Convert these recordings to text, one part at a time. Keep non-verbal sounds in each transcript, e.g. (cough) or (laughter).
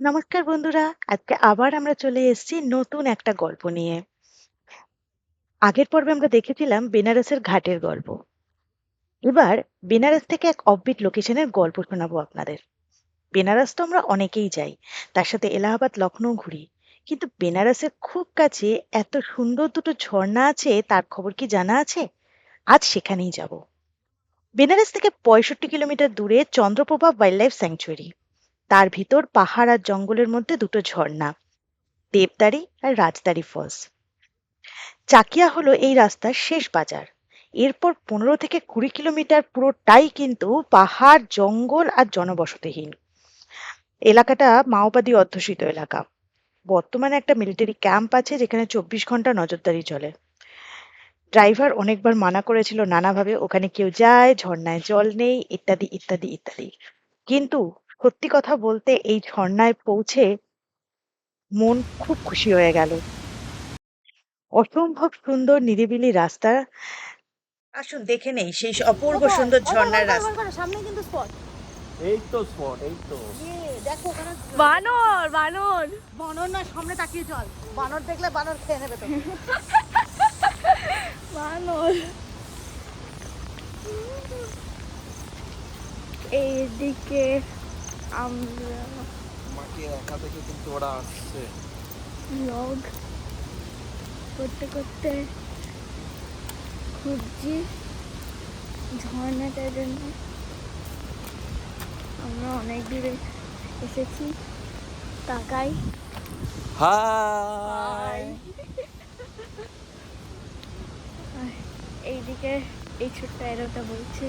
নমস্কার বন্ধুরা, আজকে আবার আমরা চলে এসেছি নতুন একটা গল্প নিয়ে। আগের পর্বে আমরা দেখেছিলাম বেনারসের ঘাটের গল্প। এবার বেনারস থেকে এক অফবিট লোকেশনের গল্প শোনাবো আপনাদের। বেনারস তো আমরা অনেকেই যাই, তার সাথে এলাহাবাদ লখনৌ ঘুরি। কিন্তু বেনারসের খুব কাছে এত সুন্দর দুটো ঝর্ণা আছে, তার খবর কি জানা আছে? আজ সেখানেই যাব। বেনারস থেকে পঁয়ষট্টি কিলোমিটার দূরে চন্দ্রপ্রভা ওয়াইল্ড লাইফ স্যাংচুয়ারি তার ভিতর পাহাড় আর জঙ্গলের মধ্যে দুটো ঝর্ণা, দেবদারি আর রাজদারি ফলস। চাকিয়া হলো এই রাস্তার শেষ বাজার। এরপর পনেরো থেকে কুড়ি কিলোমিটার পুরোটাই কিন্তু পাহাড়, জঙ্গল আর জনবসতিহীন। এলাকাটা মাওবাদী অধ্যুষিত এলাকা। বর্তমানে একটা মিলিটারি ক্যাম্প আছে যেখানে চব্বিশ ঘণ্টা নজরদারি চলে। ড্রাইভার অনেকবার মানা করেছিল নানাভাবে, ওখানে কেউ যায়, ঝর্ণায় জল নেই, ইত্যাদি ইত্যাদি ইত্যাদি। কিন্তু সত্যি কথা বলতে এই ঝর্ণায় পৌঁছে মন খুব খুশি হয়ে গেল। অসম্ভব সুন্দর নিরিবিলি রাস্তা। আসুন দেখে নেই সেই অপূর্ব সুন্দর ঝর্ণার রাস্তা। সামনে কিন্তু স্পট এই তো স্পট এই তো। দেখো ওখানে বানর বানর। বানর না সামনে তাকিয়ে চল। বানর দেখলে বানর খেয়ে নেবে তো (laughs) বানর। এইদিকে আমরা মাকে একা থেকে কিন্তু ওরা আসছে। লগ করতে করতে খুঁজছি ঝর্ণাটার জন্য। আমরা অনেক দূরে এসেছি। তাকাই। হাই! এইদিকে এই ছোট্ট এরোটা বলছে।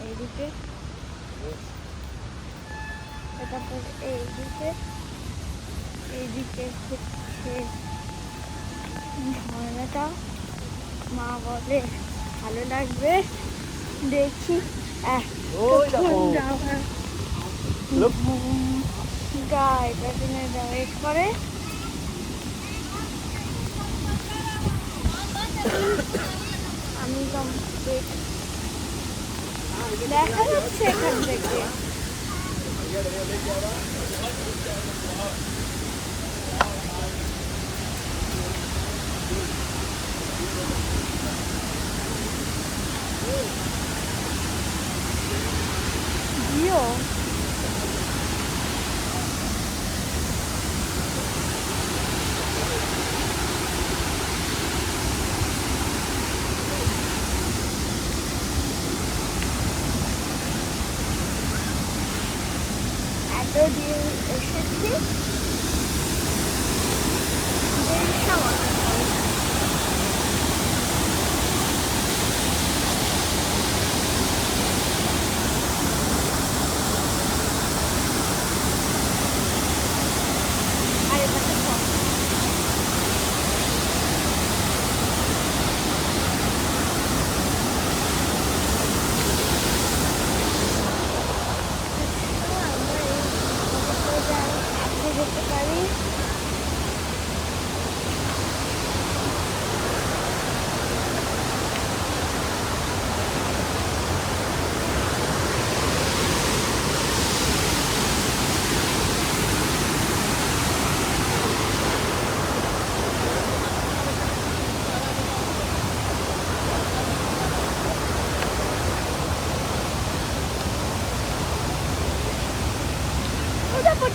এইদিকে। তারপর এইদিকে এইদিকে হচ্ছে ঝর্ণাটা। মা বলে ভালো লাগবে দেখি ওয়েট করে। আমি কমপ্লিট দেখা যাচ্ছে এখান থেকে। ये ले जावा এত দিয়ে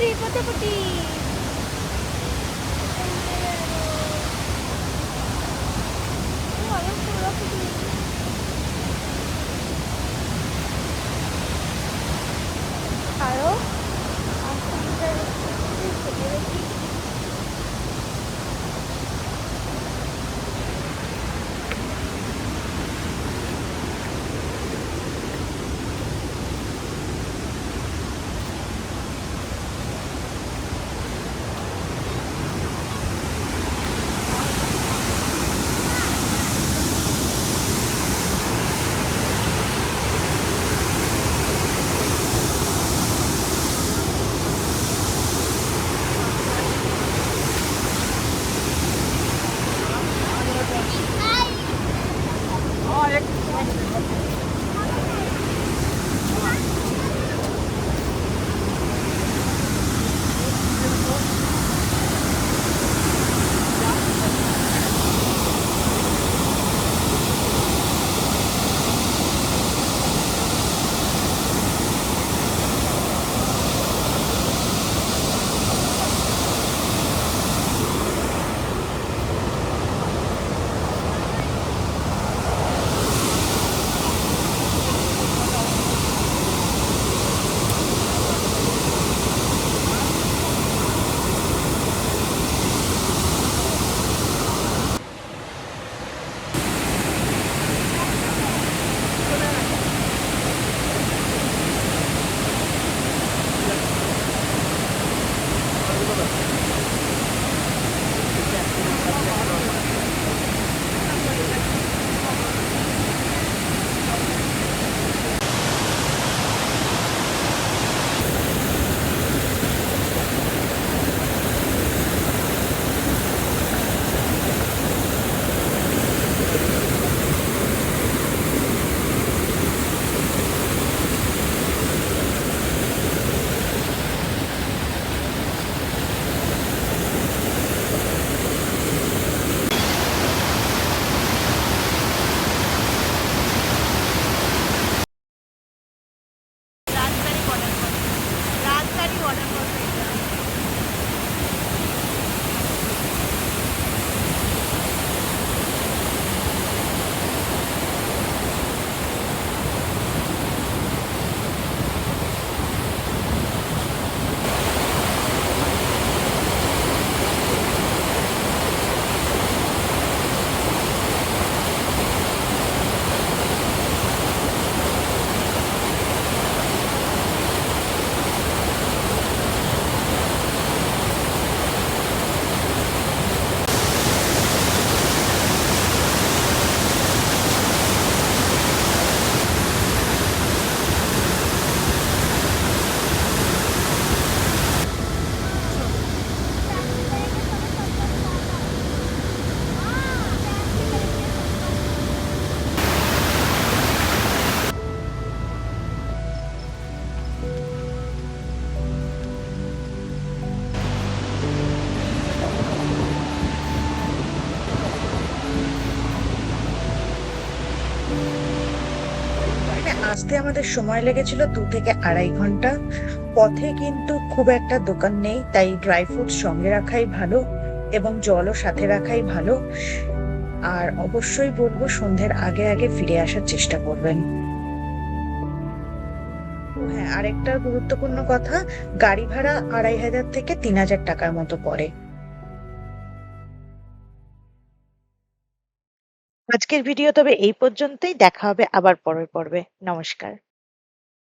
পটাপটি পটাপটি আরও আসতে আমাদের সময় লেগেছিল দু থেকে আড়াই ঘণ্টা। পথে কিন্তু খুব একটা দোকান নেই, তাই ড্রাই ফ্রুট সঙ্গে রাখাই ভালো এবং জলও সাথে রাখাই ভালো। আর অবশ্যই বলব, সন্ধ্যের আগে আগে ফিরে আসার চেষ্টা করবেন। হ্যাঁ আরেকটা গুরুত্বপূর্ণ কথা, গাড়ি ভাড়া আড়াই হাজার থেকে তিন হাজার টাকার মতো পড়ে। আজকের ভিডিও তবে এই পর্যন্তই। দেখা হবে আবার পরের পর্বে। নমস্কার।